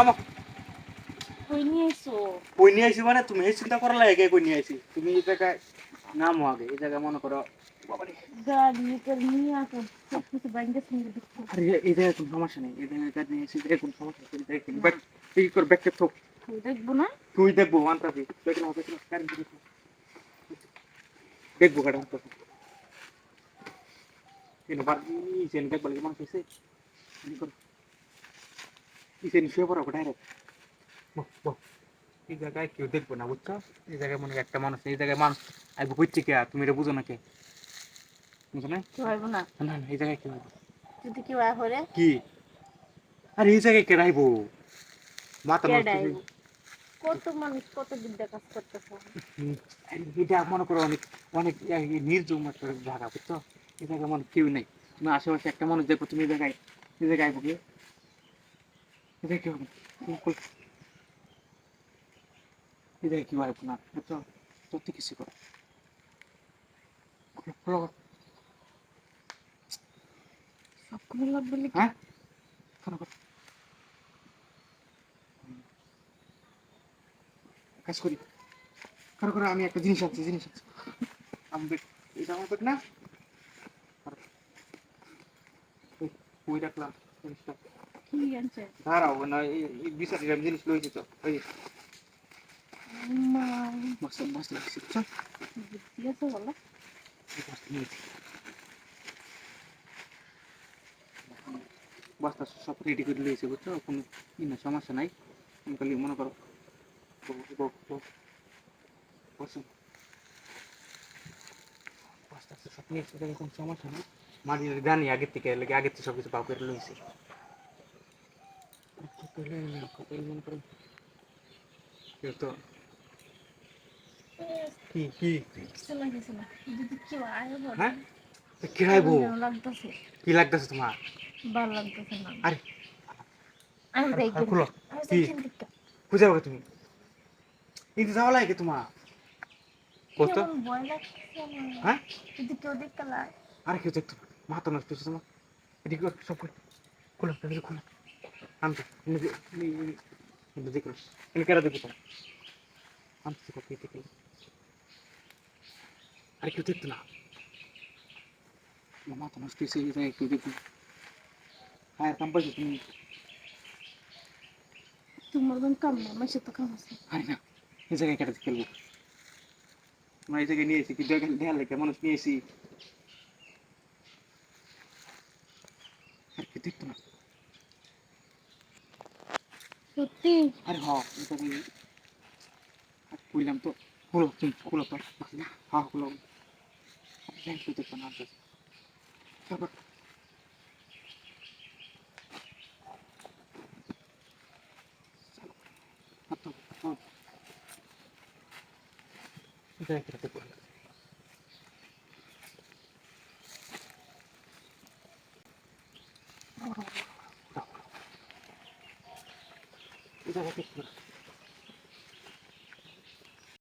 নামো কই নিয়ে এসো কই নিয়ে আইছি মানে তুমি চিন্তা করার লাগে কই নিয়ে আইছি। তুমি এই জায়গায় নামো আগে এই জায়গায় মনে করো গাড়ি করে নিয়ে আসো সব কিছু ব্যাংকের সঙ্গে দেখো আরে এই জায়গায় কোনো সমস্যা নেই এই জায়গায় নিয়ে কোনো সমস্যা নেই করে থোক। দেখব না? তুই দেখব আনতাছি দেখে নাও দেখে নাও কারেন্ট দেখে দেখব কাটা আনতাছি দেখব লাগে মানুষ এসে। শুয়ে পড়ো ডাইরেক্ট এই জায়গায় কেউ দেখব না বুঝছ এই জায়গায় মনে একটা মানুষ এই জায়গায় মানুষ আইবো কইছে কে তুমি এটা বুঝো না কে বুঝো না কেউ আসব না না না এই জায়গায় কেউ আইবো। যদি কেউ আয় হলে কি আরে এই জায়গায় কে রাইবো মাথা নষ্ট কত মানুষ কত বিদ্যা কাজ করতেছে এটা মনে করো অনেক অনেক নির্জম একটা জায়গা বুঝছ এই জায়গায় মনে কেউ নেই তুমি আশেপাশে একটা মানুষ দেখো তুমি এই জায়গায় এই জায়গায় আইবো কি কেউ নেই তুমি কই- এই জায়গায় কেউ আইবো না সত্যি কিছু করো। লাগবে হ্যাঁ? কাজ করি। করো করো আমি একটা জিনিস আনছি জিনিস আনছি। আমি এটা আমার না। ওই, রাখলাম জিনিসটা। কি দাঁড়াও না এই বিচারি আমি জিনিস লইছি তো ওই মা মস্ত মস্ত লাগছে বুদ্ধি আছে বলো বস্তা সব রেডি করে লইছে বুঝছ কোনো ই না সমস্যা নাই আমি খালি মনে করো। বস্তা সব নিয়েছে কোনো সমস্যা নেই মাঝে জানি আগের থেকে লাগে আগের থেকে সব কিছু পাও করে লইছে কপালে না, কপালে মনে করো কেউ তো কি কি লাগতেছে না যদি কেউ আয় বলে হ্যাঁ কিরাইবো লাগতেছে কি লাগতেছে তোমার ভালো লাগতেছে না আরে আমি আরে, খুলো। কি? খুঁজে পাবে তুমি কিন্তু যাওয়া লাগে তোমার কত কেমন ভয় লাগতেছে আমার। হ্যাঁ যদি কেউ দেখতে লাগে কেউ দেখতো মাথা নষ্ট হচ্ছে তোমার এদিকে সব খুলে খুলো খুলো আনতে এদিকে দেখো এনে কেরা দেখো তোমার আনতে দেখো কে দেখে। আরে কেউ দেখতো না? তোমার মাথা নষ্ট হয়েছে এই জায়গায় কেউ দেখতো না। হ্যাঁ কাম পাইছো তুমি? তোমার বোন কাম না আমার সাথে কাম আছে। আরে না এই জায়গায় কেটে খেলব? আমরা এই জায়গায় নিয়ে এসেছি কি জায়গায় দেয়াল লেগে মানুষ নিয়ে এসেছি আর কি দেখতো না। সত্যি? আরে হ আর কইলাম তো খুলো তুমি খুলো তো হ্যাঁ খুলো ব্যাংক তো দেখতো না তারপর? হাত তো হ্যাঁ এই জায়গায়